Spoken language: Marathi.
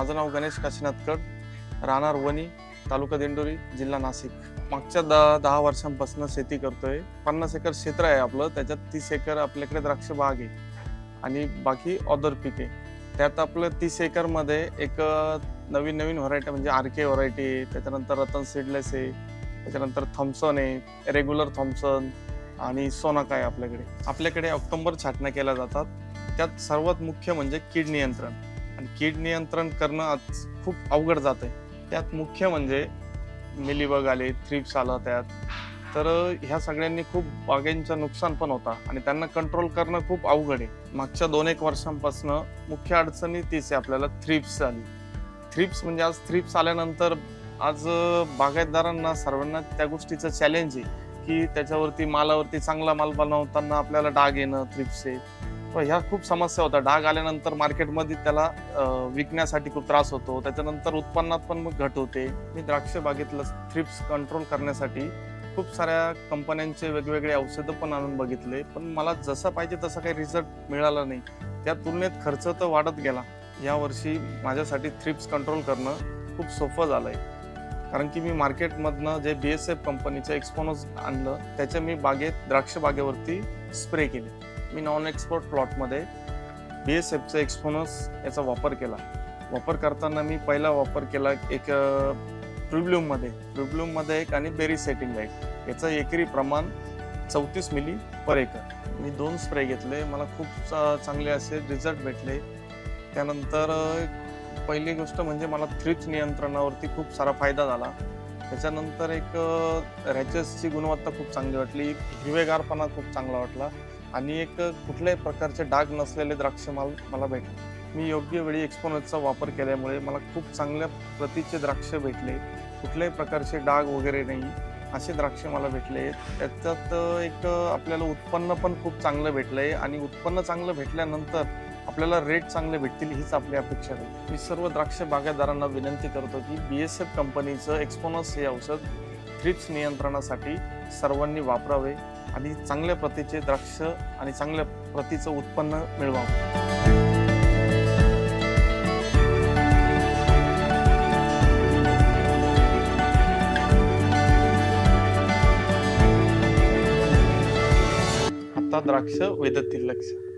माझं नाव गणेश काशीनाथकर राहणार वणी तालुका दिंडोरी जिल्हा नाशिक. मागच्या दहा दहा वर्षांपासून शेती करतोय. पन्नास एकर क्षेत्र आहे आपलं त्याच्यात तीस एकर आपल्याकडे द्राक्ष बाग आहे. आणि बाकी ऑदर पिके त्यात आपलं तीस एकरमध्ये एक नवीन नवीन व्हरायटी म्हणजे आर के व्हरायटी आहे. त्याच्यानंतर रतन सीडलेस आहे. त्याच्यानंतर थॉम्सन आहे. रेग्युलर थॉम्सन आणि सोनाका आहे आपल्याकडे. आपल्याकडे ऑक्टोंबर छाटण्या केल्या जातात. त्यात सर्वात मुख्य म्हणजे कीड नियंत्रण. कीड नियंत्रण करणं आज खूप अवघड जात आहे त्यात मुख्य म्हणजे मिलीबग आले थ्रिप्स आलं त्यात. तर ह्या सगळ्यांनी खूप बागांचं नुकसान पण होता आणि त्यांना कंट्रोल करणं खूप अवघड आहे. मागच्या दोन एक वर्षांपासून मुख्य अडचणी तीच आहे आपल्याला थ्रिप्स आली. थ्रिप्स म्हणजे आज थ्रिप्स आल्यानंतर आज बागायतदारांना सर्वांना त्या गोष्टीचं चॅलेंज आहे की त्याच्यावरती मालावरती चांगला माल बनवताना आपल्याला डाग येणं थ्रिप्स आहे तर ह्या खूप समस्या होत्या. डाग आल्यानंतर मार्केटमध्ये त्याला विकण्यासाठी खूप त्रास होतो. त्याच्यानंतर उत्पन्नात पण मग घट होते. मी द्राक्ष बागेतलं थ्रिप्स कंट्रोल करण्यासाठी खूप साऱ्या कंपन्यांचे वेगवेगळे औषधं पण आणून बघितले. पण मला जसं पाहिजे तसं काही रिझल्ट मिळाला नाही. त्या तुलनेत खर्च तर वाढत गेला. यावर्षी माझ्यासाठी थ्रिप्स कंट्रोल करणं खूप सोपं झालं आहे कारण की मी मार्केटमधनं जे बी एस एफ कंपनीचं एक्सपोनोज आणलं त्याच्या मी बागेत द्राक्ष बागेवरती स्प्रे केले. मी नॉन एक्सपोर्ट प्लॉटमध्ये बी एस एफचा एक्सपोनस याचा वापर केला. वापर करताना मी पहिला वापर केला एक ट्रिब्ल्यूममध्ये ट्रिब्ल्यूममध्ये एक आणि बेरी सेटिंग लाइट याचं एकरी प्रमाण चौतीस मिली पर एकर मी दोन स्प्रे घेतले. मला खूप चा- चांगले असे रिझल्ट भेटले. त्यानंतर पहिली गोष्ट म्हणजे मला थ्रिप्स नियंत्रणावरती खूप सारा फायदा झाला. त्याच्यानंतर एक रॅचेसची गुणवत्ता खूप चांगली वाटली. हिरवेगारपणा खूप चांगला वाटला. आणि एक कुठल्याही प्रकारचे डाग नसलेले द्राक्ष माल मला भेटले. मी योग्य वेळी एक्सपोनसचा वापर केल्यामुळे मला खूप चांगल्या प्रतीचे द्राक्ष भेटले. कुठल्याही प्रकारचे डाग वगैरे नाही असे द्राक्ष मला भेटले. त्याच्यात एक आपल्याला उत्पन्न पण खूप चांगलं भेटलं आहे आणि उत्पन्न चांगलं भेटल्यानंतर आपल्याला रेट चांगले भेटतील हीच आपली अपेक्षा आहे. मी सर्व द्राक्ष बागायतदारांना विनंती करतो की बी एस एफ कंपनीचं एक्सपोनस हे औषध थ्रिप्स नियंत्रणासाठी सर्वांनी वापरावे आणि चांगल्या प्रतीचे द्राक्ष आणि चांगल्या प्रतीचं उत्पन्न मिळवावं. आता द्राक्ष वेदतील लक्ष.